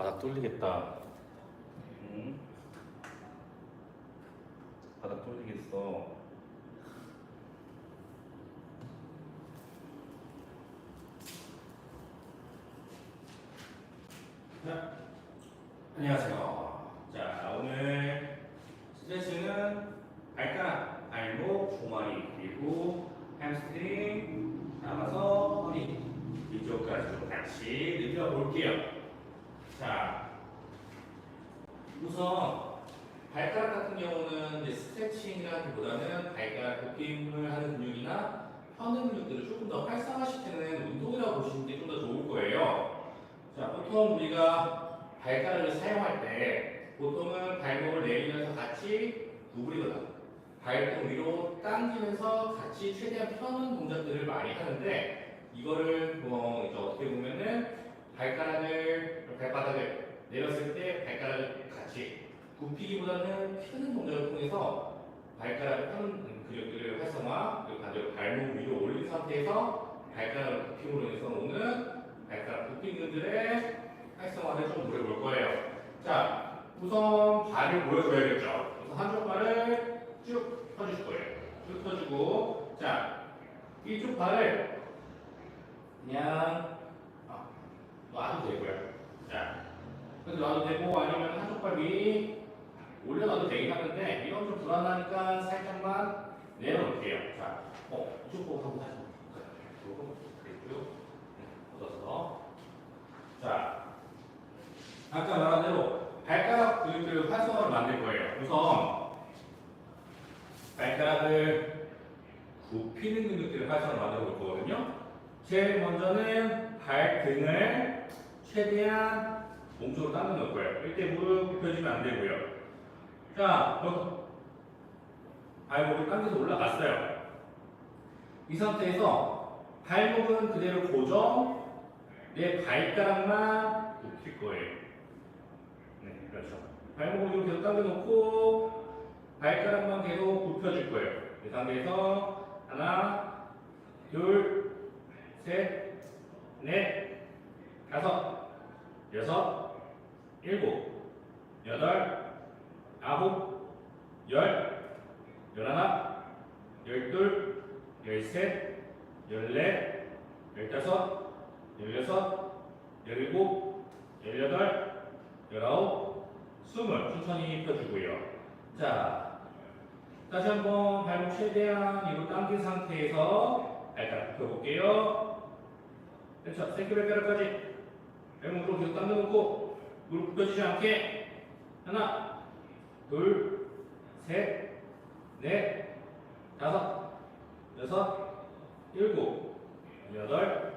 바닥 뚫리겠다. 응? 바닥 뚫리겠어. 자, 안녕하세요. 자, 오늘 스트레칭은 발가락, 발목, 종아리, 그리고 햄스트링, 남아서 허리 이쪽까지 같이 늘려볼게요. 자, 우선 발가락 같은 경우는 이제 스트레칭이라기보다는 발가락 굽힘을 하는 근육이나 펴는 근육들을 조금 더 활성화시키는 운동이라고 보시는 게 좀 더 좋을 거예요. 자, 보통 우리가 발가락을 사용할 때 보통은 발목을 내리면서 같이 구부리거나 발등 위로 당기면서 같이 최대한 펴는 동작들을 많이 하는데 이거를 뭐 이제 어떻게 보면은 발가락을 발바닥을 내렸을 때 발가락을 같이 굽히기보다는 펴는 동작을 통해서 발가락을 펴는 근육들을 활성화 그리고 반대로 발목 위로 올린 상태에서 발가락을 굽힘으로 인해서 오는 발가락 굽힘 근들의 활성화를 좀 노려볼 거예요. 자, 우선 발을 보여줘야겠죠. 우선 한쪽 발을 쭉 펴주실 거예요. 쭉 펴주고, 자, 이쪽 발을 그냥 아, 놔도 되고요. 자, 그래서 놔도 되고 아니면 한쪽 발 위에 올려놔도 되긴 하는데 이건 좀 불안하니까 살짝만 내려놓을게요. 자, 어, 이쪽 보고 한번 다시 볼까요? 그리고 뻗어서 자, 아까 말한 대로 발가락 근육들 활성화를 만들 거예요. 우선 발가락을 굽히는 근육들을 활성화 만들어 볼 거거든요. 제일 먼저는 발등을 최대한 몸쪽으로 놓을 거예요. 이때 무릎 굽혀지면 안 되고요. 자, 여기 발목을 당겨서 올라갔어요. 이 상태에서 발목은 그대로 고정, 내 발가락만 굽힐 거예요. 네, 그렇죠. 발목을 계속 당겨놓고 발가락만 계속 굽혀줄 거예요. 이 상태에서 하나, 둘, 셋, 넷, 다섯, 여섯, 일곱, 여덟, 아홉, 열, 열하나, 열둘, 열셋, 열넷, 열다섯, 열여섯, 열일곱, 열여덟, 열아홉, 스물 천천히 펴주고요. 자, 다시 한번 발목 최대한 위로 당긴 상태에서 발가락 펴볼게요. 그렇죠. 새끼 발가락까지 발목으로 계속 당겨놓고 무릎 굽혀지지 않게 하나, 둘, 셋, 넷, 다섯, 여섯, 일곱, 여덟,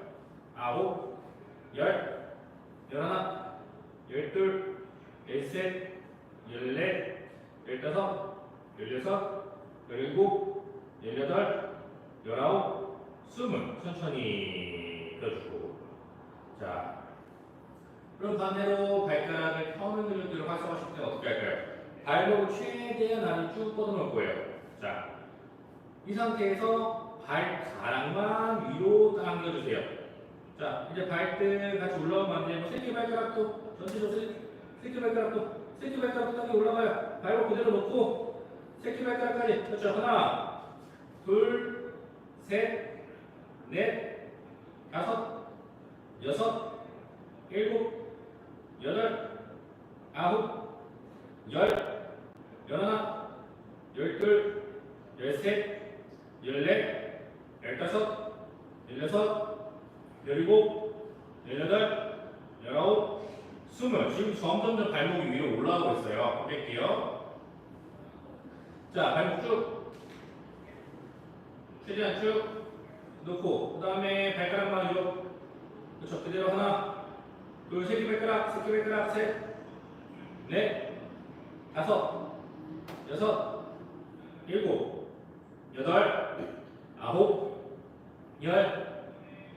아홉, 열, 열하나, 열둘, 열셋, 열넷, 열다섯, 열여섯, 열일곱, 열여덟, 열아홉, 스물 천천히 펴주고 자 그럼 반대로 발가락을 펴는 근육들을 활성화시킬 때는 어떻게 할까요? 발목을 최대한 안에 쭉 뻗어놓을 거예요 자 이 상태에서 발가락만 위로 당겨주세요. 자, 이제 발등 같이 올라오면 안 돼요. 새끼 발가락도 전체적으로 새끼 발가락도 새끼 발가락도 당겨 올라가요. 발목 그대로 놓고 새끼 발가락까지 그렇죠. 하나, 둘, 셋, 넷, 다섯, 여섯, 일곱, 여덟, 아홉, 열, 열하나, 열둘, 열셋, 열넷, 열다섯, 열여섯, 열일곱, 열여덟, 열아홉, 스물. 지금 점점점 발목이 위로 올라가고 있어요. 뺄게요. 자, 발목 쭉. 최대한 쭉 놓고, 그 다음에 발가락만 위로. 그렇죠. 그대로 하나, 둘, 새끼 발가락, 새끼 발가락, 셋, 넷, 다섯, 여섯, 일곱, 여덟, 아홉, 열,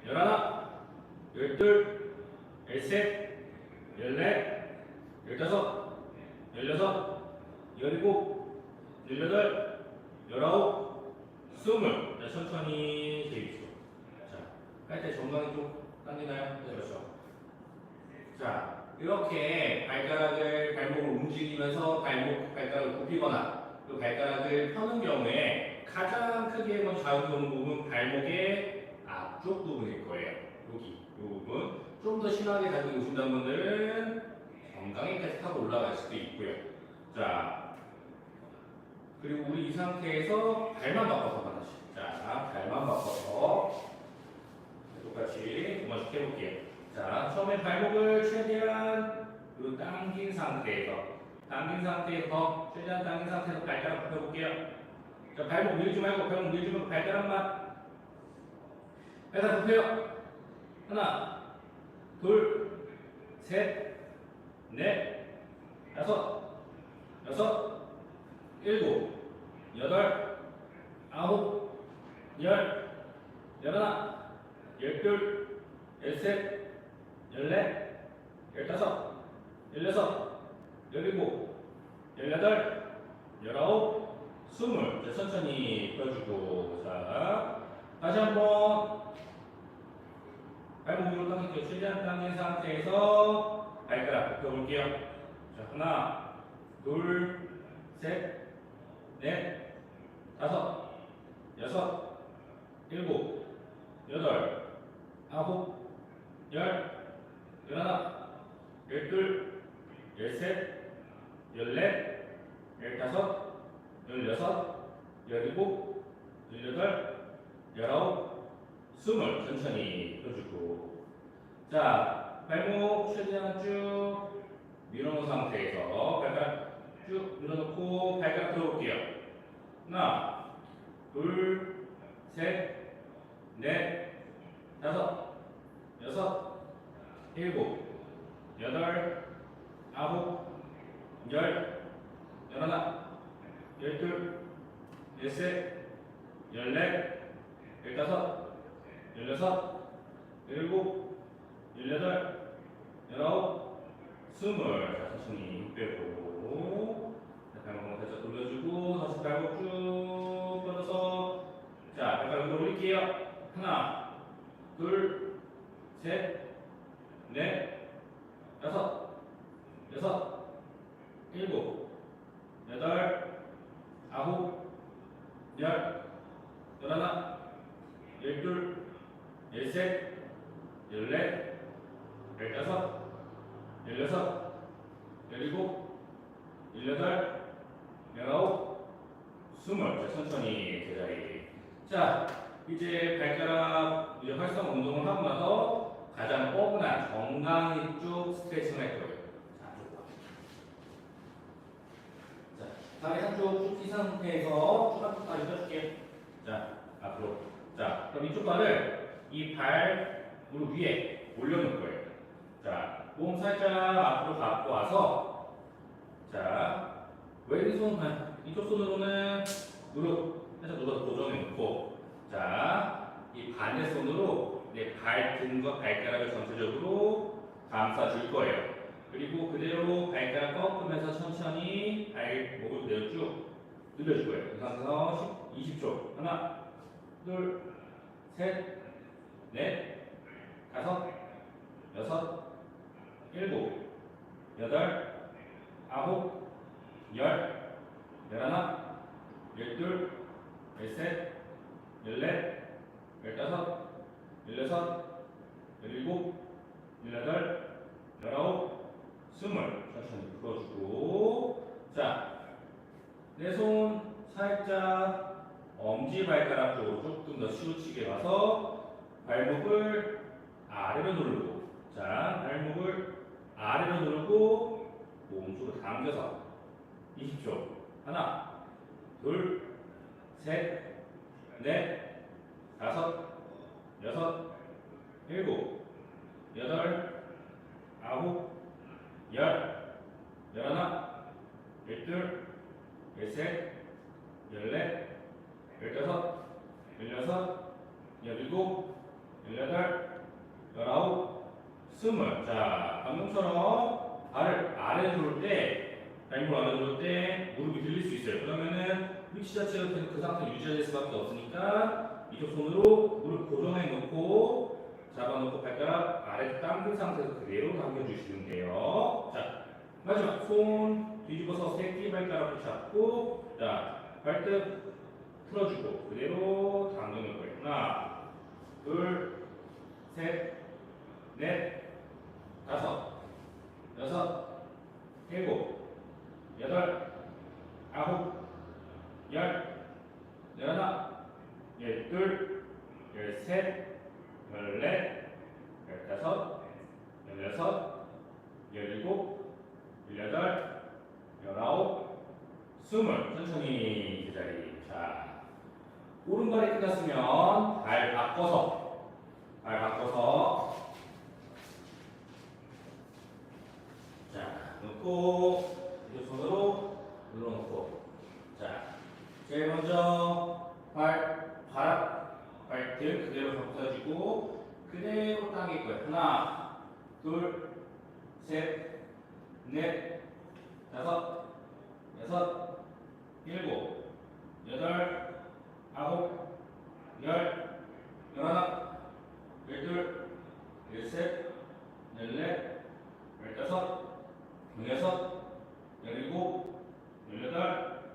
열하나, 열둘, 열셋, 열넷, 열다섯, 열여섯, 열일곱, 열여덟, 열아홉, 스물. 자, 천천히 재입시오. 자, 할때 정강이 좀 당기나요? 네, 그렇죠. 자, 이렇게 발가락을 발목을 움직이면서 발목 발가락을 굽히거나 그 발가락을 펴는 경우에 가장 크게 먼저 자극되는 부분 발목의 앞쪽 부분일 거예요. 여기 이 부분 좀 더 심하게 자극이 오신다는 분들은 건강에까지 타고 올라갈 수도 있고요. 자 그리고 우리 이 상태에서 발만 바꿔서 하나씩 자 발만 바꿔서 똑같이 두 번씩 해볼게요. 자, 처음에 발목을 최대한 그 당긴 상태에서 당긴 상태에서 최대한 당긴 상태에서 발가락 펴볼게요. 자, 발목 밀지 말고 발목 밀지 말고 발가락만 발가락 펴요. 하나, 둘, 셋, 넷, 다섯, 여섯, 일곱, 여덟, 아홉, 열, 열하나, 열둘, 열셋, 열넷, 열다섯, 열여섯, 열일곱, 열여덟. 자, 천천히 펴주고 자 다시 한번 발목 위로 당길게요. 최대한 당긴 상태에서 발가락 펴볼게요. 자 하나, 둘, 셋, 넷, 다섯, 여섯, 일곱, 여덟, 아홉, 열, 열하나, 열둘, 열셋, 열넷, 열다섯, 열여섯, 열일곱, 열여덟, 열아홉, 스물. 천천히 펴주고. 자 발목 최대한 쭉 밀어놓은 상태에서 발가락 쭉 밀어놓고 발가락 들어올게요. 하나 둘셋넷 다섯 여섯 일곱 여덟 아홉 열 열하나 열둘 열셋 열넷 열다섯 열여섯 열일곱 열여덟 열아홉 스물 자 천천히 빼고 자, 발목 살짝 돌려주고 다시 발목 쭉 뻗어서 자 발가락 올릴게요. 하나 둘 셋, 넷, 다섯, 여섯, 일곱, 여덟, 아홉, 열, 열하나, 열둘, 열셋, 열넷, 열다섯, 열여섯, 열일곱, 열여덟, 열아홉, 스물. 자, 천천히 제자리. 자, 이제 발가락 활성 운동을 하고 나서 가장 뻐근한 정강이 쪽 스트레칭을 할 거예요. 자, 다리 한쪽 쭉이 상태에서 쭉 앞으로까지 펴줄게요. 자, 앞으로. 자, 그럼 이쪽 발을 이 발 무릎 위에 올려놓을 거예요. 자, 몸 살짝 앞으로 갖고 와서 자, 왼손 반 이쪽 손으로는 무릎 살짝 눌러서 고정해 놓고 자, 이 반대 손으로 내 발등과 발가락을 전체적으로 감싸 줄 거예요. 그리고 그대로 발가락 꺾으면서 천천히 발 목을 그대로 쭉 늘려줄 거예요. 이 상태에서 10, 20초. 하나, 둘, 셋, 넷, 다섯, 여섯, 일곱, 여덟, 아홉, 열, 열하나, 열둘, 열셋, 열넷, 열다섯, 열여섯, 열일곱, 열여덟, 열아홉, 스물. 천천히 풀어주고. 자, 내 손 살짝 엄지발가락 쪽으로 조금 더 치우치게 와서 발목을 아래로 누르고. 자, 발목을 아래로 누르고 몸쪽으로 당겨서 20초. 하나, 둘, 셋, 넷, 다섯, 여섯, 일곱, 여덟, 아홉, 열, 열하나, 열둘, 열셋, 열넷, 열다섯, 열여섯, 열일곱, 열여덟, 열아홉, 스물. 자, 방금처럼 발을 아래 누를 때, 발목 아래 누를 때 무릎이 들릴 수 있어요. 그러면은 위치 자체가 그 상태 유지될 수밖에 없으니까 이쪽 손으로 무릎 고정해 놓고 잡아놓고 발가락 아래 당긴 상태에서 그대로 당겨주시면 돼요. 마지막 손 뒤집어서 새끼 발가락을 잡고 자 발등 풀어주고 그대로 당기는 거예요. 하나, 둘, 셋, 넷, 다섯, 여섯, 일곱, 여덟, 아홉, 열, 열하나, 열둘, 열셋, 열넷, 열다섯, 열여섯, 열일곱, 열여덟, 열아홉, 스물. 천천히 제자리. 자, 오른발이 끝났으면 발 바꿔서, 발 바꿔서. 자, 놓고 이 손으로 눌러놓고. 자, 제일 먼저 발, 발등 그대로 감싸주고 그대로 당길 거예요. 하나, 둘, 셋, 넷, 다섯, 여섯, 일곱, 여덟, 아홉, 열, 열하나, 열둘, 열셋, 열넷, 열다섯, 열여섯, 열일곱, 열여덟,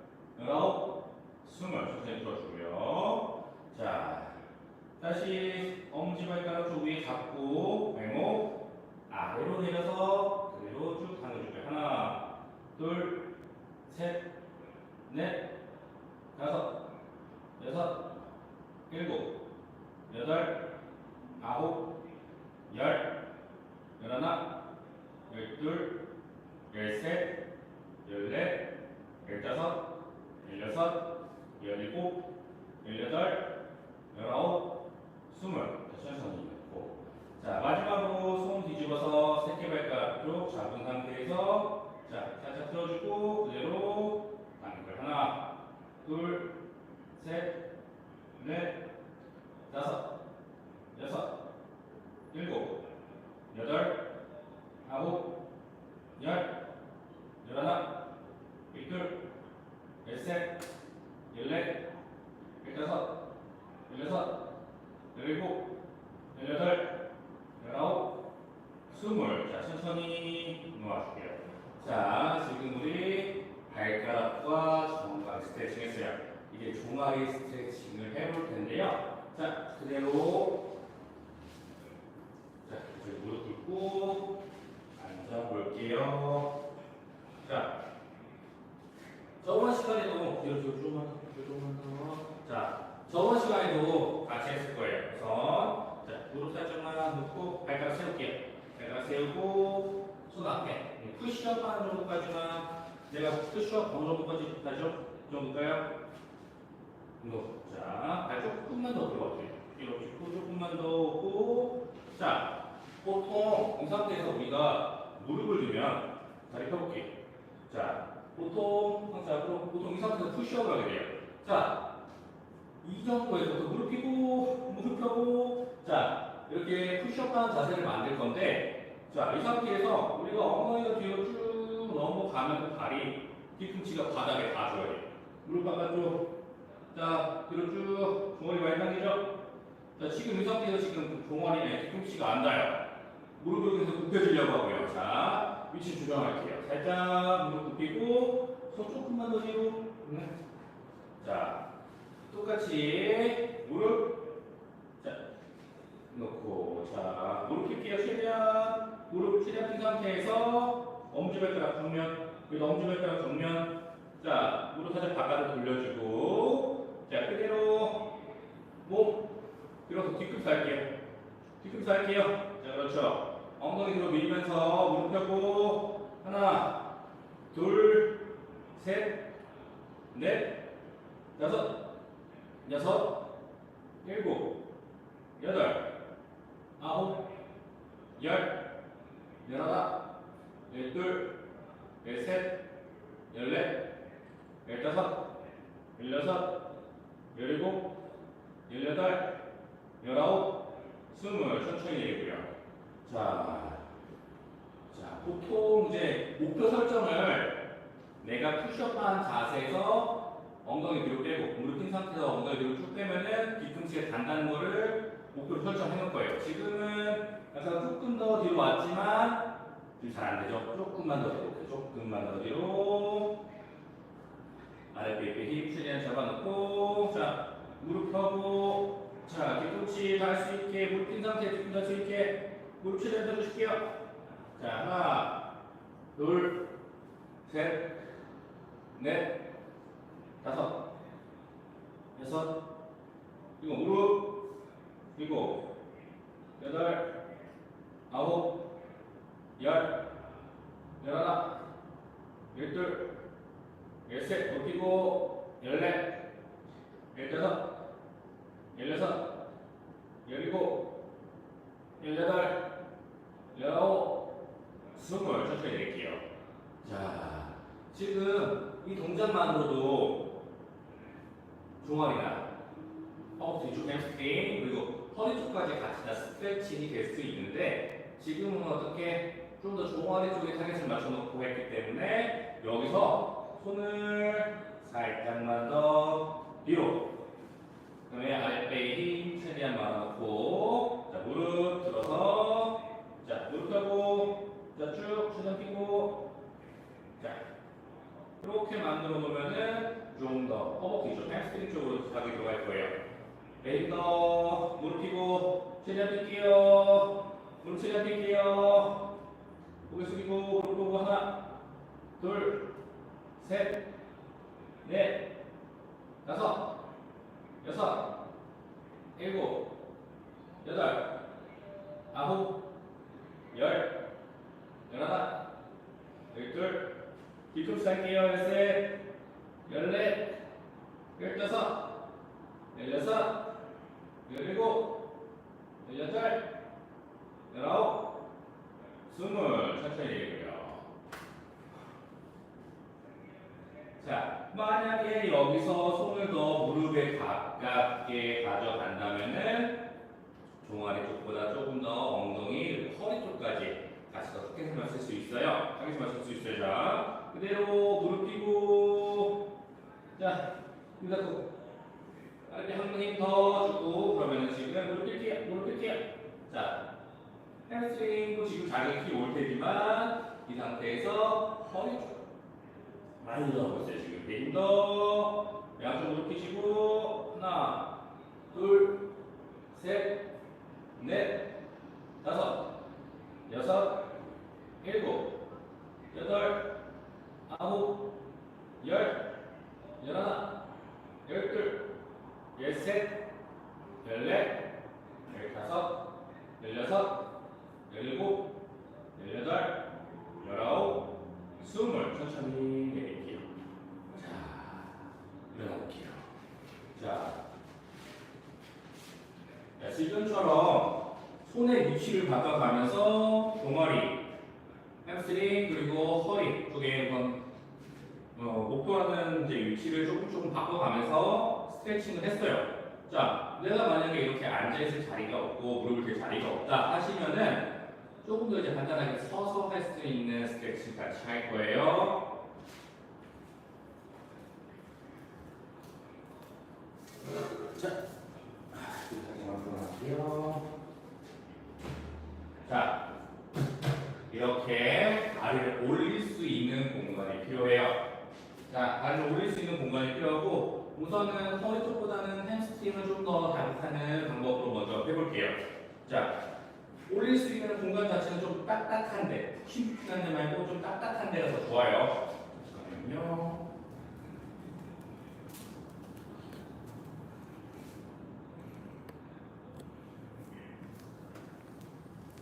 세우고 손 앞에 네, 푸시업 하는 정도까지만 내가 푸시업 어느 정도까지 하죠? 이 정도일까요? 너. 자, 발 조금만 더 들어가세요. 이렇게 조금만 더 오고 자, 보통 이 상태에서 우리가 무릎을 들면 다리 펴볼게요. 자, 보통 항상 보통 이 상태에서 푸시업을 하게 돼요. 자, 이 정도에서부터 무릎 펴고 무릎 펴고 자 이렇게 푸시업하는 자세를 만들 건데 자 이 상태에서 우리가 엉덩이가 뒤로 쭉 넘어가면 발이 뒤꿈치가 바닥에 닿아줘야 돼요. 무릎 바깥쪽 자 뒤로 쭉 종아리 많이 당기죠. 자 지금 이 상태에서 지금 종아리에 뒤꿈치가 안 닿아요. 무릎을 계속 굽혀주려고 하고요. 자 위치 조정할게요. 살짝 무릎 굽히고 손 조금만 더 뒤로. 네. 자 똑같이 무릎 자 놓고 자 무릎 펴게요 최대한 무릎 최대한 핀 상태에서 엄지발가락 정면 그리고 엄지발가락 정면 자 무릎 살짝 바깥으로 돌려주고 자 그대로 몸 들어서 뒤꿈치 할게요. 뒤꿈치 할게요. 자 그렇죠. 엉덩이 뒤로 밀면서 무릎 펴고 하나 둘 셋 넷 다섯 여섯, 일곱, 여덟, 아홉, 열, 열하나, 열둘, 열셋, 열넷, 열다섯, 열여섯, 열일곱, 열여덟, 열아홉, 스물 천천히 내리고요. 자, 자 보통 이제 목표 설정을 내가 푸시업한 자세에서 엉덩이 뒤로 빼고 무릎 핀 상태에서 엉덩이 뒤로 쭉 빼면은 뒤꿈치가 단다는 거를 목표로 설정해 놓을 거예요. 지금은 약간 조금 더 뒤로 왔지만 지금 잘 안 되죠? 조금만 더 뒤로, 조금만 더 뒤로. 아랫배 힘 최대한 잡아놓고, 자, 무릎 펴고, 자, 뒤꿈치 닿을 수 있게, 무릎 핀 상태, 뒤꿈치 닿을 수 있게, 무릎 최대한 펴주실게요. 자, 하나, 둘, 셋, 넷, 다섯, 여섯, 이거 무릎, 일곱, 여덟, 아홉, 열, 열하나, 열둘, 열셋, 높이고, 열넷, 열다섯, 열여섯, 열일곱, 열여덟, 열아홉, 스물 천천히 내릴게요. 자, 지금 이 동작만으로도 종아리나 허벅지 뒤쪽 햄스트링 그리고 허리 쪽까지 같이 다 스트레칭이 될 수 있는데 지금은 어떻게 좀 더 종아리 쪽에 타겟을 맞춰놓고 했기 때문에 여기서 손을 살짝만 더 뒤로 그다음에 아랫배에 힘 최대한 많아놓고 자 무릎 들어서 자 무릎 펴고 자쭉 최대한 펴고 자 이렇게 만들어 놓으면은 좀 더 허벅지 쪽 햄스트링 쪽으로 가게 들어갈 거예요. 매일 더 무릎 펴고 최대한 펴게요. 무릎 최대한 펴게요. 고개 숙이고 무릎 보고 하나, 둘, 셋, 넷, 다섯, 여섯, 일곱, 여덟, 아홉, 열, 열하나, 열둘, 뒤꿈치 할게요. 열셋, 열넷, 열다섯, 열여섯, 열일곱, 열여덟, 열아홉, 스물 천천히 내리고요. 자, 만약에 여기서 손을 더 무릎에 가깝게 가져간다면은 종아리 쪽보다 조금 더 엉덩이 허리 쪽까지 같이 더 크게 맞출 수 있어요. 크게 맞출 수 있어요. 자, 그대로 무릎 펴고 자, 힘 잡고 이렇게 한힘더 주고 그러면은 지금 무릎 펴게요. 무릎 펴게요. 자, 햄스트링도 지금 자극이 올 테지만 이 상태에서 허리 쪽 많이 있어요. 지금 힘더 양쪽 무릎 펴시고 하나, 둘, 셋, 넷, 다섯, 여섯, 일곱, 여덟, 아홉, 열, 열하나, 열둘, 열셋, 열넷, 열다섯, 열여섯, 열일곱, 열여덟, 열아홉, 스물 천천히 내릴게요. 자, 일어나볼게요. 자, 자, 지금처럼 손의 위치를 바꿔가면서 종아리, 햄스트링 그리고 허리 쪽에 한번 어, 목표하는 이제 위치를 조금 조금 바꿔가면서 스트레칭을 했어요. 자, 내가 만약에 이렇게 앉아있을 자리가 없고 무릎을 댈 자리가 없다 하시면은 조금 더 이제 간단하게 서서 할 수 있는 스트레칭 같이 할 거예요. 자, 할게요. 자, 이렇게 다리를 올릴 수 있는 공간이 필요해요. 자, 다리를 올릴 수 있는 공간이 필요하고 우선은 허리 쪽보다는 햄스트링을 좀 더 자극하는 방법으로 먼저 해볼게요. 자, 올릴 수 있는 공간 자체는 좀 딱딱한데 푹신푹신한 데 말고 좀 딱딱한 데가 더 좋아요. 잠깐만요.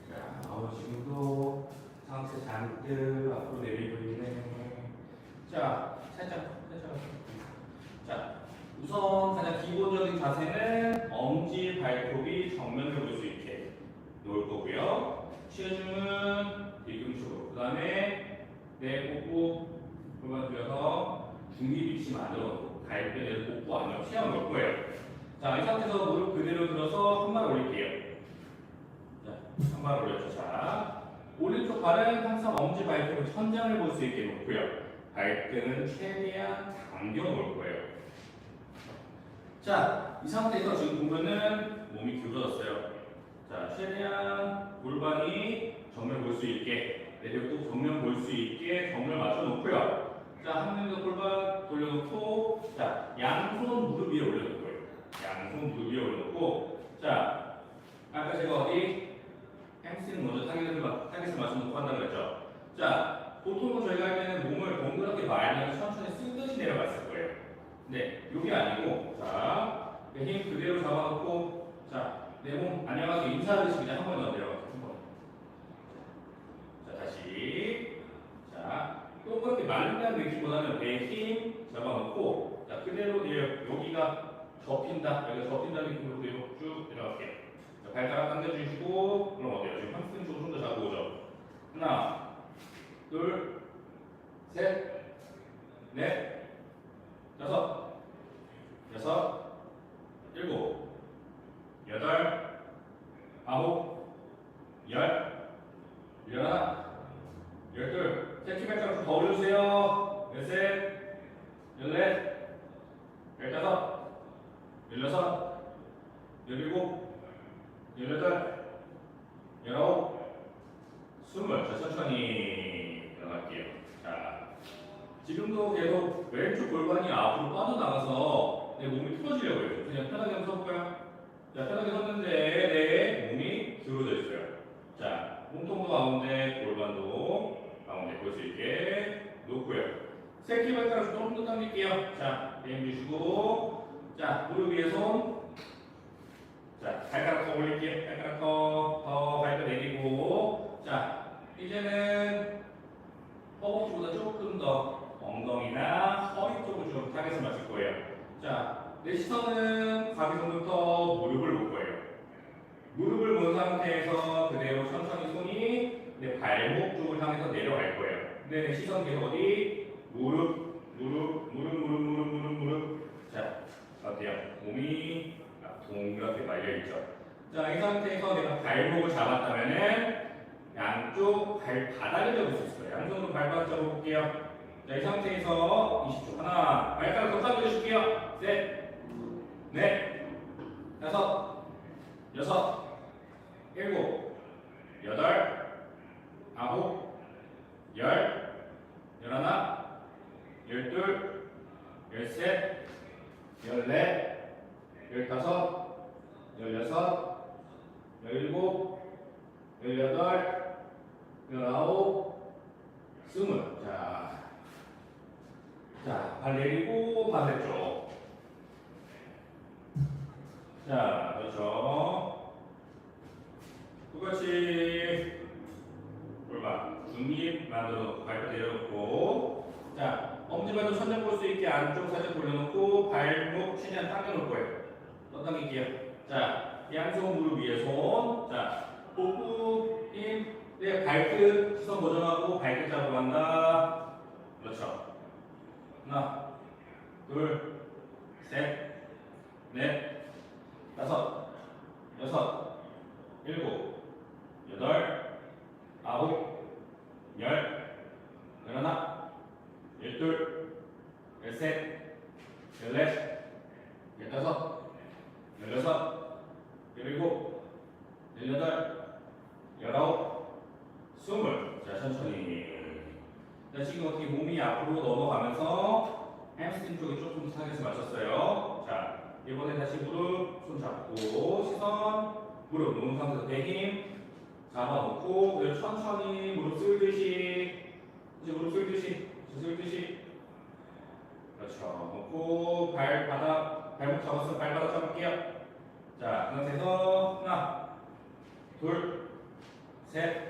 자, 어, 지금도 상체 잔뜩 앞으로 내리고 있네. 자, 살짝, 살짝. 자, 우선 가장 기본적인 자세는 엄지 발톱이 정면을 볼수 있게 놓을 거고요. 체중은 뒤꿈치로. 그 다음에 내 복부 골반 들여서 중기 위치 만들어 놓고 갈비를 복부 안으로 채워 놓을 거예요. 자, 이 상태에서 무릎 그대로 들어서 한 발 올릴게요. 자, 한 발 올렸죠. 자, 오른쪽 발은 항상 엄지 발톱을 천장을 볼 수 있게 놓고요. 발등은 최대한 당겨 놓을 거예요. 자, 이 상태에서 지금 보면은 몸이 기울어졌어요. 자, 최대한 골반이 정면 볼 수 있게 내려도 정면 볼 수 있게 정면 맞춰 놓고요. 자, 한명더 골반 돌려놓고, 자, 양손 무릎 위에 올려놓을 거예요. 양손 무릎 위에 올려놓고, 자, 아까 제가 어디 햄스트링 먼저 타겟을, 맞- 타겟을 맞춰놓고 한다고 그랬죠. 자, 보통은 저희가 할 때는 몸을 동그랗게 말면 천천히 쓰듯이 내려갔을 거예요. 네, 이게 아니고, 자, 내힘 그대로 잡아놓고, 자, 내 몸 안녕하세요 인사하듯이 그냥 한 번에 더 내려가요. 한 번. 자, 다시. 자, 동그랗게 말린다는 느낌보다는 배에 힘 잡아놓고, 자, 그대로 내려, 여기가 접힌다, 여기가 접힌다는 느낌으로 그대로 쭉 내려갈게요. 자, 발가락 당겨주시고, 그럼 어때요? 지금 hamstring 쪽으로 좀더 잡고 오죠. 하나, 둘, 셋, 넷, 다섯, 여섯, 일곱, 여덟, 아홉, 열, 열하나, 열둘, 새끼 발가락 좀더 올려주세요. 열셋, 열넷, 열다섯, 열여섯, 열일곱, 열여덟, 열아홉, 스물. 자, 천천히. 자, 지금도 계속 왼쪽 골반이 앞으로 빠져나가서 내 몸이 틀어지려고 해요. 그냥 편하게 한번 서볼까요? 자, 편하게 섰는데 내 몸이 들어져 있어요. 자, 몸통도 가운데, 골반도 가운데 볼 수 있게 놓고요. 새끼 발가락 조금 더 당길게요. 자, 내힘 주시고, 자, 무릎 위에 손. 자, 발가락 더 올릴게요. 발가락 더, 더 발끝 내리고. 자, 이제는 허벅지보다 조금 더 엉덩이나 허리 쪽을 좀 타겟을 맞출 거예요. 자, 내 시선은 가비선부터 무릎을 볼 거예요. 무릎을 본 상태에서 그대로 천천히 손이 내 발목 쪽을 향해서 내려갈 거예요. 근데 내 시선 계속 어디? 무릎, 무릎, 무릎, 무릎, 무릎, 무릎, 무릎. 자, 어때요? 몸이 동그랗게 말려 있죠. 자, 이 상태에서 내가 발목을 잡았다면은 양쪽 발바닥을 잡을 수 있어요. 양손으로 발바닥 잡아볼게요. 자, 이 상태에서 20초. 하나, 발가락 더 당겨주실게요. 셋, 넷, 다섯, 여섯, 일곱, 여덟, 아홉, 열, 열하나, 열둘, 열셋, 열넷, 열다섯, 열여섯, 열일곱, 열여덟, 열아홉, 스물. 자, 자, 발 내리고 반대쪽. 자, 그렇죠. 똑같이 골반 중립 만들어 발끝 내려놓고 자 엄지발도 천장 볼수 있게 안쪽 살짝 돌려놓고 발목 최대한 당겨 놓을 거예요. 더 당길게요. 자 양손 무릎 위에 손. 자 복부 힘. 네 발끝 시선 고정하고 발끝 잡으러 간다. 그렇죠. 하나, 둘, 셋, 넷, 다섯, 여섯, 일곱, 여덟, 아홉, 열, 열하나, 열둘, 열셋, 열넷, 열다섯, 열여섯, 열일곱, 열여덟, 열아홉, 스물. 자, 천천히. 자, 지금 어떻게 몸이 앞으로 넘어가면서 햄스트링 쪽에 조금 타겟을 맞췄어요. 자, 이번에 다시 무릎 손 잡고 시선 무릎 놓은 상태에서 배힘 잡아놓고 천천히 무릎 쓸듯이 이제 무릎 쓸듯이 쓸듯이 그렇죠 놓고 발바닥 발목 잡았으면 발바닥 잡을게요 자 그 상태에서 하나 둘 셋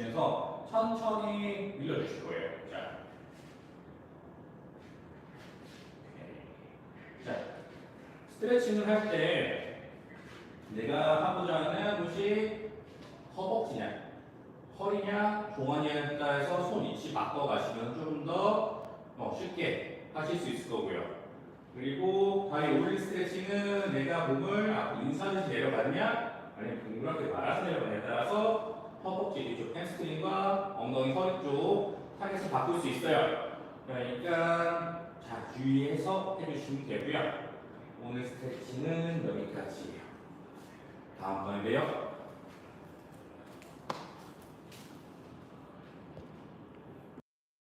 버텨주시면서 천천히 밀어주실 거예요. 자. 자, 스트레칭을 할 때 내가 하고자 하는 곳이 허벅지냐, 허리냐, 종아리냐에 따라서 손 위치 바꿔가시면 조금 더 어, 쉽게 하실 수 있을 거고요. 그리고 다리 올릴 스트레칭은 내가 몸을 앞으로 인사듯이 내려가느냐, 아니면 동그랗게 말아서 내려가느냐에 따라서 허벅지 뒤쪽 햄스트링과 엉덩이 허리 쪽 타겟을 바꿀 수 있어요. 그러니까 자 주의해서 해주시면 되고요. 오늘 스트레칭은 여기까지예요. 다음 번에 봬요.